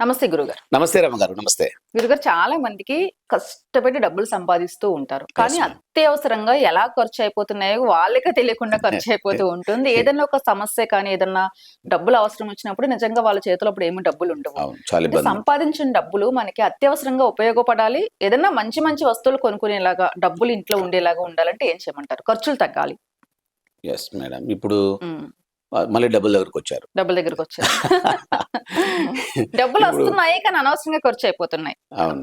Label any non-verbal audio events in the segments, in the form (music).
నమస్తే గురుగారు. నమస్తే రమ్మ గారు నమస్తే. గురుగారు చాలా మందికి కష్టపడి డబ్బులు సంపాదిస్తూ ఉంటారు. కానీ. అత్యవసరంగా ఎలా ఖర్చు అయిపోతున్నాయో వాళ్ళకే తెలియకుండా (laughs) ఖర్చు అయిపోతూ ఉంటుంది. ఏదైనా ఒక సమస్య కానీ ఏదన్నా డబ్బులు అవసరం వచ్చినప్పుడు నిజంగా వాళ్ళ చేతిలో అప్పుడు ఏమి డబ్బులు ఉండవు. సంపాదించిన డబ్బులు మనకి అత్యవసరంగా ఉపయోగపడాలి. ఏదైనా మంచి మంచి వస్తువులు కొనుక్కునేలాగా డబ్బులు ఇంట్లో ఉండేలాగా ఉండాలంటే ఏం చేయమంటారు? ఖర్చులు తగ్గాలి. ఎస్ మేడం ఇప్పుడు మళ్ళీ డబ్బుల దగ్గరకు వచ్చారు. డబ్బుల దగ్గరకు వచ్చారు. (laughs) డబ్బులు వస్తున్నాయి కానీ అనవసరంగా ఖర్చు అయిపోతున్నాయి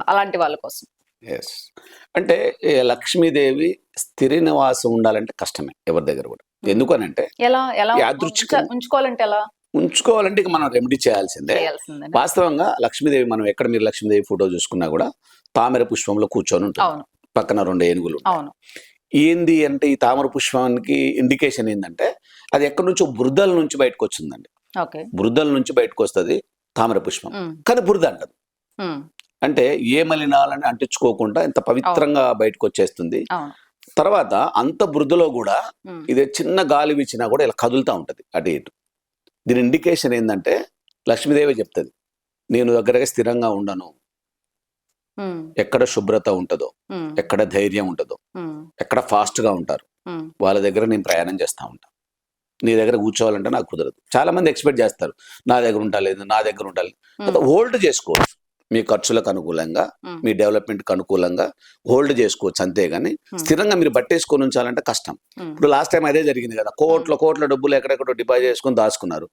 అలాంటి వాళ్ళ కోసం. ఎస్ అంటే లక్ష్మీదేవి స్థిర నివాసం ఉండాలంటే కష్టమే ఎవరి దగ్గర కూడా. ఎందుకనంటే ఎలా ఎలా ఉంచుకోవాలంటే ఎలా? ఉంచుకోవాలంటే ఇక మనం రెమెడీ చేయాల్సిందే. వాస్తవంగా లక్ష్మీదేవి మనం ఎక్కడ మీరు లక్ష్మీదేవి ఫోటో చూసుకున్నా కూడా తామర పుష్పంలో కూర్చొని అవును. పక్కన రెండు ఏనుగులు. అవును. ఏంది అంటే ఈ తామర పుష్పానికి ఇండికేషన్ ఏంటంటే అది ఎక్కడి నుంచో బురదల నుంచి బయటకు వచ్చిందండి బురదల నుంచి బయటకు వస్తుంది తామర పుష్పం. కానీ బురద అంటది. అంటే ఏ మలినాలని అంటించుకోకుండా ఇంత పవిత్రంగా బయటకు వచ్చేస్తుంది తర్వాత అంత బురదలో కూడా ఇది చిన్న గాలి వీచినా కూడా ఇలా కదులుతూ ఉంటది అటు ఇటు. దీని ఇండికేషన్ ఏంటంటే లక్ష్మీదేవి చెప్తుంది నేను దగ్గరగా స్థిరంగా ఉండను. ఎక్కడ శుభ్రత ఉంటుందో ఎక్కడ ధైర్యం ఉంటుందో. ఎక్కడ fast గా ఉంటారు వాళ్ళ దగ్గర నేను ప్రయాణం చేస్తూ ఉంటాను నీ దగ్గర కూర్చోవాలంటే నాకు కుదరదు. చాలా మంది ఎక్స్పెక్ట్ చేస్తారు నా దగ్గర ఉండాలేదు నా దగ్గర ఉండాలి. హోల్డ్ చేసుకోవచ్చు. మీ ఖర్చులకు అనుకూలంగా మీ డెవలప్మెంట్కి అనుకూలంగా హోల్డ్ చేసుకోవచ్చు అంతేగాని. స్థిరంగా మీరు పట్టేసుకొని ఉంచాలంటే కష్టం. ఇప్పుడు లాస్ట్ టైం అదే జరిగింది కదా కోట్ల కోట్ల డబ్బులు ఎక్కడెక్కడో డిపాజిట్ చేసుకొని దాచుకున్నారు.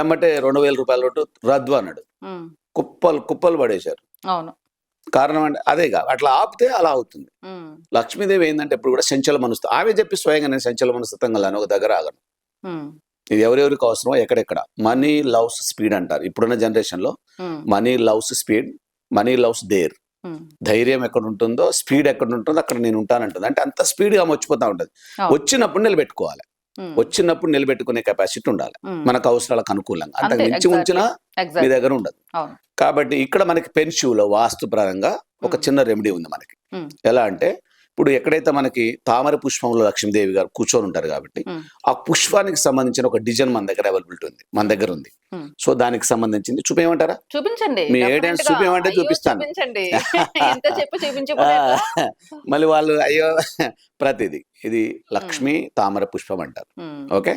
ఏమంటే రెండు వేల రూపాయల రద్దు అన్నాడు. కుప్పలు కుప్పలు పడేశారు. అవును. కారణం అంటే అదేగా అట్లా ఆపితే అలా అవుతుంది. లక్ష్మీదేవి ఏంటంటే ఇప్పుడు కూడా సంచల మనస్తు ఆమె చెప్పి స్వయంగా నేను సంచల మనస్తత్వంగా ఒక దగ్గర ఆగను. ఇది ఎవరెవరికి అవసరమో ఎక్కడెక్కడ. మనీ లవ్స్ స్పీడ్ అంటారు. ఇప్పుడున్న జనరేషన్లో money loves speed money loves their ధైర్యం ఎక్కడ ఉంటుందో స్పీడ్ ఎక్కడ ఉంటుందో అక్కడ నేను ఉంటానంటుంది. అంటే అంత స్పీడ్గా వచ్చిపోతా ఉంటది. వచ్చినప్పుడు నిలబెట్టుకోవాలి. వచ్చినప్పుడు నిలబెట్టుకునే కెపాసిటీ ఉండాలి. మనకు అవసరాలకు అనుకూలంగా. అంతకు అంతే, మించి. ఉంచినా మీ. దగ్గర ఉండదు. కాబట్టి ఇక్కడ మనకి పెన్షులో వాస్తుపరంగా ఒక. చిన్న రెమెడీ ఉంది మనకి. ఎలా అంటే ఇప్పుడు ఎక్కడైతే మనకి తామర పుష్పంలో లక్ష్మీదేవి గారు కూర్చొని ఉంటారు కాబట్టి. ఆ పుష్పానికి సంబంధించిన ఒక డిజైన్ మన దగ్గర అవైలబిలిటీ ఉంది మన దగ్గర ఉంది. సో దానికి సంబంధించింది చూపేయమంటారా చూపించండి మీ. చూపించమంటే అయ్యో, చూపిస్తాను. (laughs) మళ్ళీ వాళ్ళు అయ్యో ప్రతిది ఇది లక్ష్మి తామర పుష్పం అంటారు. ఓకే?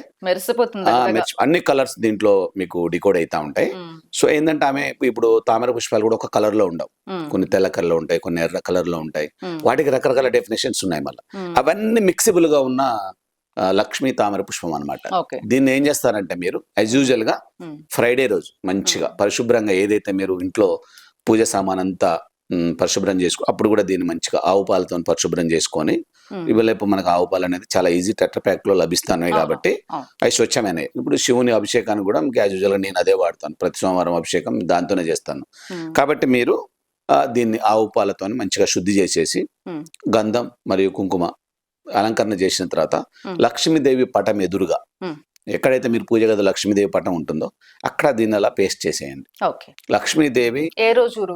అన్ని కలర్స్ దీంట్లో మీకు డికోడ్ అవుతా ఉంటాయి. సో ఏంటంటే ఆమె ఇప్పుడు తామర పుష్పాలు కూడా ఒక కలర్లో ఉండవు కొన్ని తెల్ల కలర్లో ఉంటాయి కొన్ని ఎర్ర కలర్లో ఉంటాయి వాటికి రకరకాల డెఫినేషన్స్ ఉన్నాయి మళ్ళీ. అవన్నీ మిక్సిబుల్గా ఉన్న లక్ష్మీ తామర పుష్పం అన్నమాట. ఓకే. దీన్ని ఏం చేస్తారంటే మీరు యాజ్ యూజువల్గా ఫ్రైడే రోజు మంచిగా పరిశుభ్రంగా ఏదైతే మీరు ఇంట్లో పూజ సామాన్ అంతా పరిశుభ్రం చేసుకో అప్పుడు కూడా దీన్ని మంచిగా ఆవు పాలతో పరిశుభ్రం చేసుకొని ఇవ్వలేపు మనకు ఆవు పాలు అనేది చాలా ఈజీ టెట్ర ప్యాక్లో లభిస్తున్నాయి అవును, కాబట్టి. అవి స్వచ్ఛమైనవి ఇప్పుడు శివుని అభిషేకాన్ని కూడా యాజ్ యూజువల్గా నేను అదే వాడతాను ప్రతి సోమవారం అభిషేకం దాంతోనే చేస్తాను కాబట్టి మీరు దీన్ని ఆవు పాలతో మంచిగా శుద్ధి చేసేసి. గంధం మరియు కుంకుమ అలంకరణ చేసిన తర్వాత. లక్ష్మీదేవి పటం ఎదురుగా. ఎక్కడైతే మీరు పూజ గది లక్ష్మీదేవి పటం ఉంటుందో అక్కడ దీన్ని అలా పేస్ట్ చేసేయండి. ఓకే. లక్ష్మీదేవి ఏ రోజు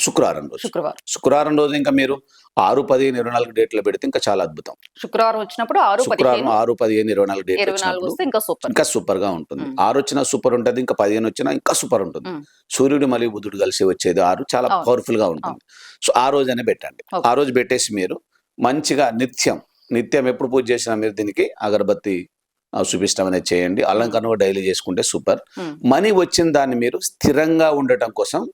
శుక్రవారం రోజు. శుక్రవారం. శుక్రవారం రోజు ఇంకా మీరు ఆరు పదిహేను ఇరవై నాలుగు డేట్లో పెడితే ఇంకా చాలా అద్భుతం. శుక్రవారం వచ్చినప్పుడు ఆరు శుక్రవారం ఆరు పదిహేను ఇరవై నాలుగు డేట్ వచ్చినప్పుడు ఇంకా సూపర్ ఇంకా సూపర్గా ఉంటుంది. ఆరు వచ్చినా సూపర్ ఉంటుంది ఇంకా పదిహేను వచ్చినా ఇంకా సూపర్ ఉంటుంది. సూర్యుడు మరియు బుధుడు కలిసి వచ్చేది ఆరు చాలా. పవర్ఫుల్గా ఉంటుంది. సో ఆ రోజనే పెట్టండి. ఆ రోజు పెట్టేసి మీరు మంచిగా నిత్యం నిత్యం ఎప్పుడు పూజ చేసినా మీరు దీనికి అగరబత్తి అనేది చేయండి. అలంకరణ డైలీ చేసుకుంటే సూపర్. మ్మ్. మనీ వచ్చిన దాన్ని మీరు స్థిరంగా ఉండటం కోసం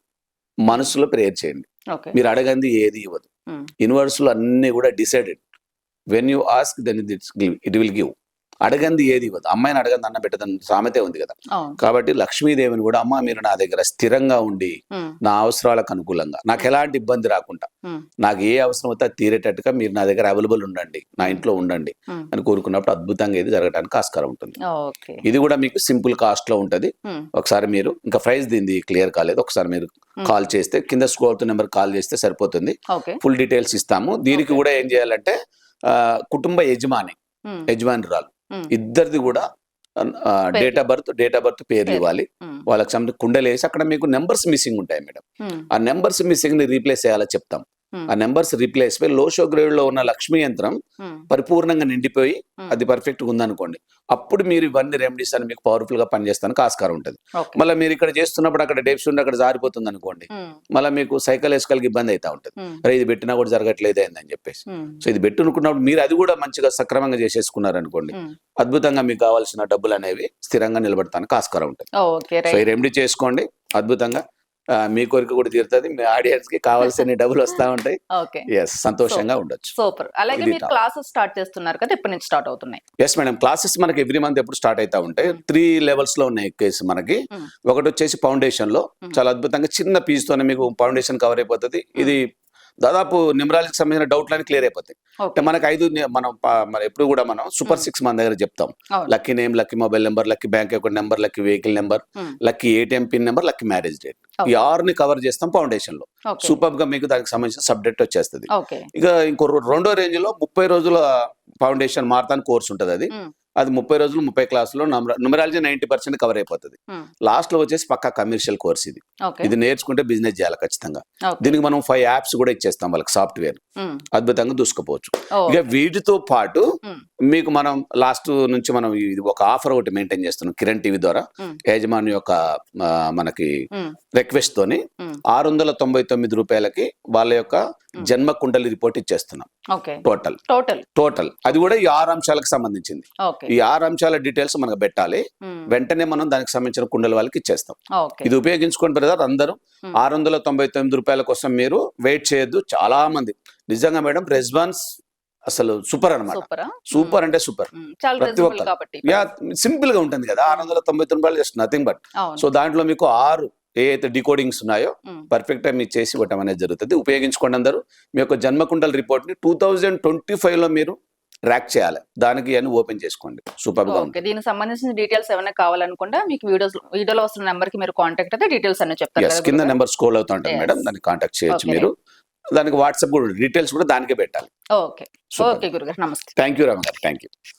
మనసులో ప్రేయర్ చేయండి. మీరు అడగంది ఏది ఇవ్వదు. మ్మ్. యూనివర్స్లో అన్ని కూడా decided when you ask then it will give అడగంది ఏది ఇవ్వదు. అమ్మాయిని అడగంది అన్న పెట్టదని సామెతే ఉంది కదా. కాబట్టి లక్ష్మీదేవిని కూడా అమ్మ మీరు నా దగ్గర స్థిరంగా ఉండి నా అవసరాలకు అనుకూలంగా నాకు ఎలాంటి ఇబ్బంది రాకుండా నాకు ఏ అవసరం అవుతా తీరేటట్టుగా మీరు నా దగ్గర అవైలబుల్ ఉండండి నా ఇంట్లో ఉండండి. అని కోరుకున్నప్పుడు అద్భుతంగా ఇది జరగడానికి ఆస్కారం ఉంటుంది. ఇది కూడా మీకు సింపుల్ కాస్ట్లో ఉంటది ఒకసారి మీరు ఇంకా ప్రైస్ దీన్ని క్లియర్ కాలేదు. ఒకసారి మీరు కాల్ చేస్తే కింద స్క్రోల్ నెంబర్ కాల్ చేస్తే సరిపోతుంది. ఫుల్ డీటెయిల్స్ ఇస్తాము. దీనికి. కూడా ఏం చేయాలంటే కుటుంబ యజమాని యజమానురాలు ఇద్దరిది కూడా date of birth date of birth పేర్లు. ఇవ్వాలి. ఉమ్, వాళ్ళకి సంబంధించి కుండలు వేసి అక్కడ మీకు నెంబర్స్ మిస్సింగ్ ఉంటాయి మేడం. ఉమ్, ఆ నెంబర్స్ మిస్సింగ్ని రీప్లేస్ చేయాలో చెప్తాం. Hmm. ఆ నెంబర్స్ రీప్లేస్ అయి లో షో గ్రేడ్లో ఉన్న లక్ష్మీ యంత్రం పరిపూర్ణంగా నిండిపోయి అది పర్ఫెక్ట్గా ఉందనుకోండి. అప్పుడు మీరు ఇవన్నీ రెమెడీస్ అని మీకు పవర్ఫుల్గా పనిచేస్తానికి ఆస్కారం ఉంటుంది. మళ్ళీ మీరు ఇక్కడ చేస్తున్నప్పుడు అక్కడ డేప్స్ ఉండి అక్కడ జారిపోతుంది అనుకోండి. మళ్ళీ మీకు సైకలాజికల్ ఇబ్బంది అవుతా ఉంటుంది. అరే ఇది పెట్టినా కూడా జరగట్లేదు అని చెప్పేసి. సో ఇది పెట్టుకున్నప్పుడు మీరు అది కూడా మంచిగా సక్రమంగా చేసేసుకున్నారు అనుకోండి. అద్భుతంగా మీకు కావాల్సిన డబ్బులు అనేవి స్థిరంగా నిలబడటానికి ఆస్కారం ఉంటుంది. సో ఈ రెమెడీ చేసుకోండి అద్భుతంగా. మీ కోరిక కూడా తీరుతుంది. మీ ఆడియన్స్కి కావాల్సిన (laughs) డబ్బులు వస్తూ ఉంటాయి. ఓకే. ఎస్ సంతోషంగా ఉండొచ్చు. సూపర్. అలాగే మీరు. క్లాసెస్ స్టార్ట్ చేస్తున్నారు కదా ఇప్పటి నుంచి స్టార్ట్ అవుతున్నాయి? ఎస్ మేడం క్లాసెస్ మనకి ఎవ్రీ మంత్ ఎప్పుడు స్టార్ట్ అవుతా ఉంటాయి. Hmm. త్రీ లెవెల్స్లో ఉన్నాయి కేసు మనకి. Hmm. ఒకటి వచ్చేసి ఫౌండేషన్లో Hmm. చాలా అద్భుతంగా చిన్న పీస్ తోనే మీకు ఫౌండేషన్ కవర్ అయిపోతుంది. ఇది దాదాపు న్యూమరాలజీకి సంబంధించిన డౌట్లని క్లియర్ అయిపోతాయి. అంటే మనకి ఐదు మనం ఎప్పుడు కూడా మనం సూపర్ Hmm. సిక్స్ మన దగ్గర చెప్తాం. Lucky name lucky mobile number lucky bank account number lucky vehicle number Hmm. Lucky ATM pin number lucky marriage date ఈ. ఆరుని కవర్ చేస్తాం ఫౌండేషన్లో. సూపర్గా మీకు దానికి సంబంధించిన సబ్జెక్ట్ వచ్చేస్తుంది. ఇక ఇంకో రెండో రేంజ్లో ముప్పై రోజుల ఫౌండేషన్ మారతాన్ కోర్స్ ఉంటుంది అది. ఉమ్, అది ముప్పై రోజులు ముప్పై క్లాసులో న్యూమరాలజీ నైన్టీ పర్సెంట్ కవర్ అయిపోతుంది. లాస్ట్లో వచ్చేసి పక్కా కమర్షియల్ కోర్స్ ఇది. ఇది నేర్చుకుంటే బిజినెస్ చేయాలి ఖచ్చితంగా. దీనికి మనం ఫైవ్ యాప్స్ కూడా ఇచ్చేస్తాం వాళ్ళకి సాఫ్ట్వేర్ ఉమ్, అద్భుతంగా దూసుకోపోవచ్చు. ఓ, ఇక వీటితో పాటు ఉమ్, మీకు మనం లాస్ట్ నుంచి మనం ఇది ఒక ఆఫర్ ఒకటి మెయింటైన్ చేస్తున్నాం కిరణ్ టీవీ ద్వారా. ఉమ్, యజమాని యొక్క మనకి రిక్వెస్ట్ తోని ఆరు వందల తొంభై తొమ్మిది రూపాయలకి వాళ్ళ యొక్క Hmm. జన్మ కుండలి రిపోర్ట్ ఇచ్చేస్తున్నాం. టోటల్. టోటల్. టోటల్. అది కూడా ఈ ఆరు అంశాలకు సంబంధించింది. ఈ ఆరు అంశాల డీటెయిల్స్ మనకు పెట్టాలి. వెంటనే మనం దానికి సంబంధించిన కుండల వాళ్ళకి ఇచ్చేస్తాం. ఇది ఉపయోగించుకోండి బ్రదర్ అందరూ. ఆరు వందల తొంభై తొమ్మిది రూపాయల కోసం మీరు వెయిట్ చేయొద్దు. చాలా మంది. నిజంగా మేడం రెస్పాన్స్ అసలు సూపర్ అన్నమాట. సూపరా? అంటే సూపర్. ప్రతి యా సింపుల్గా ఉంటుంది కదా. ఆరు వందల తొంభై తొమ్మిది రూపాయలు జస్ట్ నథింగ్ బట్. సో దాంట్లో మీకు ఆరు ఏ అయితే డికోడింగ్స్ ఉన్నాయో ఉమ్, పర్ఫెక్ట్గా మీరు చేసి ఇవ్వటం అనేది జరుగుతుంది. ఉపయోగించుకోండి అందరూ. మీ యొక్క జన్మకుండల రిపోర్ట్ని టూ థౌజండ్ ట్వంటీ ఫైవ్లో మీరు ట్రాక్ చేయాలి. దానికి అని ఓపెన్ చేసుకోండి. సూపర్గా ఉంటుంది. దీనికి సంబంధించిన డీటెయిల్స్ ఏమైనా కావాలనుకుంటే మీకు వీడియోస్ వీడియోలో వస్తున్న నెంబర్కి మీరు కాంటాక్ట్ అయితే డీటెయిల్స్ అన్ని చెప్తారు కదా? నెంబర్ స్కోల్ అవుతా Yes. మేడం. దాన్ని కాంటాక్ట్ చేయొచ్చు. మీరు. దానికి వాట్సాప్ కూడా డీటెయిల్స్ కూడా దానికే పెట్టాలి. ఓకే. ఓకే గురుగారు నమస్తే. థ్యాంక్ యూ రామ్ గారు థ్యాంక్ యూ